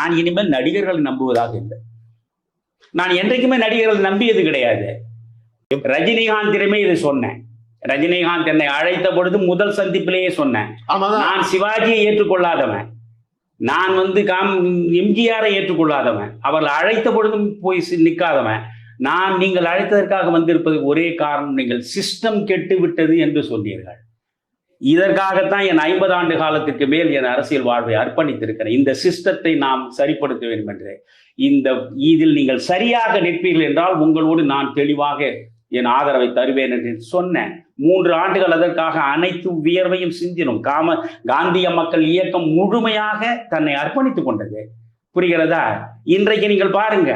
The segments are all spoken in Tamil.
நான் இனிமேல் நடிகர்களை நம்புவதாக இல்லை. நான் என்றைக்குமே நடிகர்களை நம்பியது கிடையாது. ரஜினிகாந்திடமே இதை சொன்னேன். ரஜினிகாந்த் என்னை அழைத்த பொழுது முதல் சந்திப்பிலேயே சொன்னேன். நான் சிவாஜியை ஏற்றுக்கொள்ளாதவன். நான் வந்து காம் எம்ஜிஆரை ஏற்றுக்கொள்ளாதவன். அவர்கள் அழைத்த பொழுதும் போய் நிற்காதவன் நான் நீங்கள் அழைத்ததற்காக வந்திருப்பது ஒரே காரணம் நீங்கள் சிஸ்டம் கெட்டு விட்டது என்று சொன்னீர்கள். இதற்காகத்தான் என் ஐம்பது ஆண்டு காலத்திற்கு மேல் என் அரசியல் வாழ்வை அர்ப்பணித்திருக்கிறேன். இந்த சிஸ்டத்தை நாம் சரிப்படுத்த வேண்டும் என்று. இந்த இதில் நீங்கள் சரியாக நிற்பீர்கள் என்றால் உங்களோடு நான் தெளிவாக என் ஆதரவை தருவேன் என்று சொன்னேன். மூன்று ஆண்டுகள் அதற்காக அனைத்து வியர்வையும் சிந்தினோம் காம காந்திய மக்கள் இயக்கம் முழுமையாக தன்னை அர்ப்பணித்துக் கொண்டது. புரிகிறதா? இன்றைக்கு நீங்கள் பாருங்க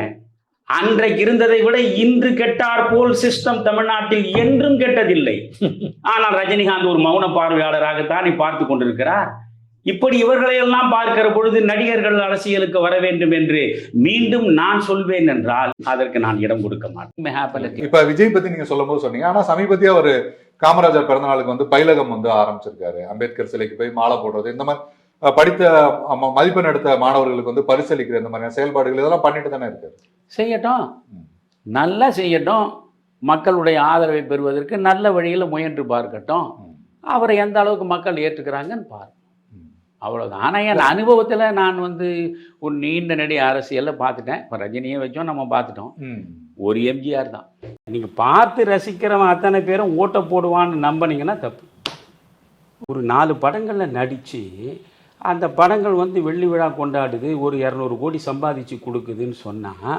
அன்றைக்கு இருந்ததை விட இன்று கெட்டார் போல் சிஸ்டம் தமிழ்நாட்டில் என்றும் கெட்டதில்லை. ஆனால் ரஜினிகாந்த் ஒரு மௌன பார்வையாளராகத்தானே பார்த்து கொண்டிருக்கிறார். இப்படி இவர்களை எல்லாம் பார்க்கிற பொழுது நடிகர்கள் அரசியலுக்கு வர வேண்டும் என்று மீண்டும் நான் சொல்வேன் என்றால் அதற்கு நான் இடம் கொடுக்க மாட்டேன். இப்ப விஜய் பத்தி நீங்க சொல்லும் போது சொன்னீங்க. ஆனா சமீபத்தியா ஒரு காமராஜர் பிறந்த நாளுக்கு வந்து பயிலகம் வந்து ஆரம்பிச்சிருக்காரு. அம்பேத்கர் சிலைக்கு போய் மாலை போடுறது இந்த மாதிரி படித்த மதிப்பெண் எடுத்த மாணவர்களுக்கு வந்து பரிசளிக்கிற இந்த மாதிரியான செயல்பாடுகள் இதெல்லாம் பண்ணிட்டு தானே இருக்காரு. செய்யட்டும். நல்லா செய்யட்டும். மக்களுடைய ஆதரவை பெறுவதற்கு நல்ல வழியில் முயன்று பார்க்கட்டும். அவரை எந்த அளவுக்கு மக்கள் ஏற்றுக்கிறாங்கன்னு பாரு ம். அவ்வளோதான் ஆனால் என் அனுபவத்தில் நான் வந்து ஒரு நீண்ட நெடி அரசியலில் பார்த்துட்டேன். இப்போ ரஜினியை வச்சோம் நம்ம பார்த்துட்டோம். ஒரு எம்ஜிஆர் தான். நீங்கள் பார்த்து ரசிக்கிறவன் அத்தனை பேரும் ஓட்டை போடுவான்னு நம்பினீங்கன்னா தப்பு. ஒரு நாலு படங்களில் நடித்து அந்த படங்கள் வந்து வெள்ளி விழா கொண்டாடுது ஒரு இரநூறு கோடி சம்பாதிச்சு கொடுக்குதுன்னு சொன்னால்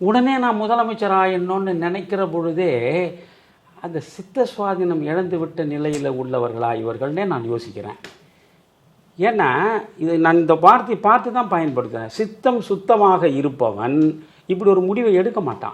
உடனே நான் முதலமைச்சர் ஆயிடணும்னு நினைக்கிற பொழுதே அந்த சித்த சுவாதீனம் இழந்து விட்ட நிலையில் உள்ளவர்களா இவர்கள்னே நான் யோசிக்கிறேன். ஏன்னா இது நான் இந்த வார்த்தையை பார்த்து தான் பயன்படுத்துகிறேன் சித்தம் சுத்தமாக இருப்பவன் இப்படி ஒரு முடிவை எடுக்க மாட்டான்.